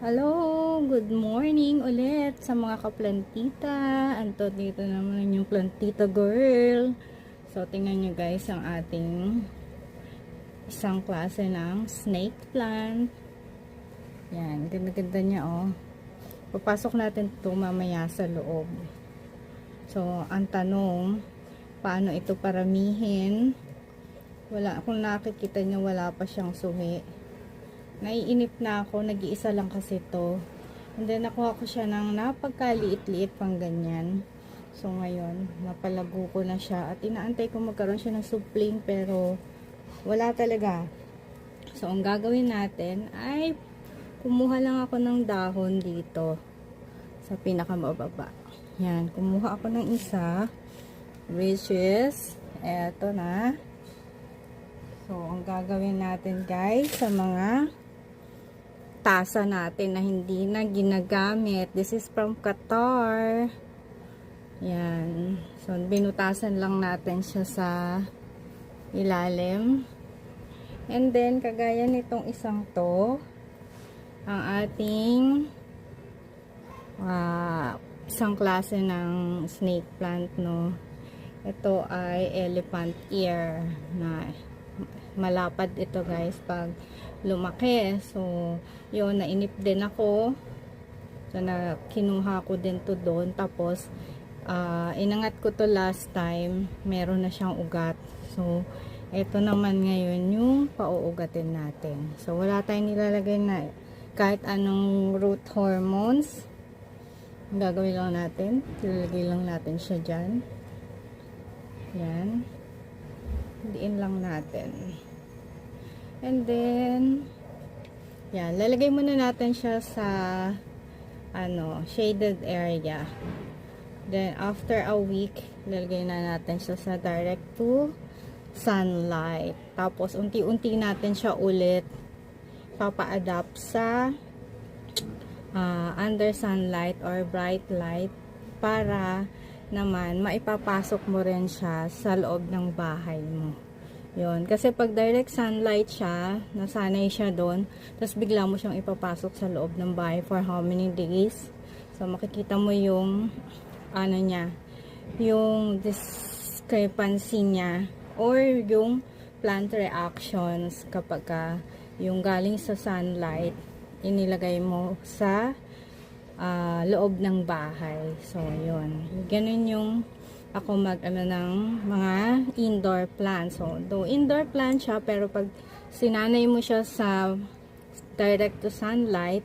Hello, good morning ulit sa mga kaplantita. Anto dito naman yung plantita girl. So, tingnan nyo guys ang ating isang klase ng snake plant. Yan, ganda-ganda niya oh. Papasok natin ito mamaya sa loob. So, ang tanong, paano ito paramihin? Wala, kung nakikita nyo, wala pa siyang suhi naiinip na ako, nag-iisa lang kasi to. And then, nakuha ko siya ng napagkaliit-liit pang ganyan. So, ngayon, napalago ko na siya. At inaantay ko magkaroon siya ng supling, pero wala talaga. So, ang gagawin natin ay kumuha lang ako ng dahon dito sa pinakamababa. Yan, kumuha ako ng isa which is eto na. So, ang gagawin natin guys sa mga tasa natin na hindi na ginagamit. This is from Qatar. Yan. So, binutasan lang natin siya sa ilalim. And then, kagaya nitong isang to, ang ating uh, isang klase ng snake plant, no. Ito ay elephant ear na malapad ito guys pag lumaki. So, yun, nainip din ako. So, na, kinuha ko din to doon. Tapos, uh, inangat ko to last time. Meron na siyang ugat. So, ito naman ngayon yung pauugatin natin. So, wala tayong nilalagay na kahit anong root hormones. Gagawin lang natin. Ilalagay lang natin siya dyan. Yan. Diin lang natin. And then, yan, lalagay muna natin siya sa ano, shaded area. Then, after a week, lalagay na natin siya sa direct to sunlight. Tapos, unti-unti natin siya ulit papa-adapt sa uh, under sunlight or bright light para naman maipapasok mo rin siya sa loob ng bahay mo. Yun. Kasi pag direct sunlight siya, nasanay siya doon, tapos bigla mo siyang ipapasok sa loob ng bahay for how many days. So, makikita mo yung, ano niya, yung discrepancy niya, or yung plant reactions kapag ka yung galing sa sunlight, inilagay mo sa uh, loob ng bahay. So, yun. Ganun yung ako mag ano ng mga indoor plants. So, do indoor plant siya pero pag sinanay mo siya sa direct to sunlight,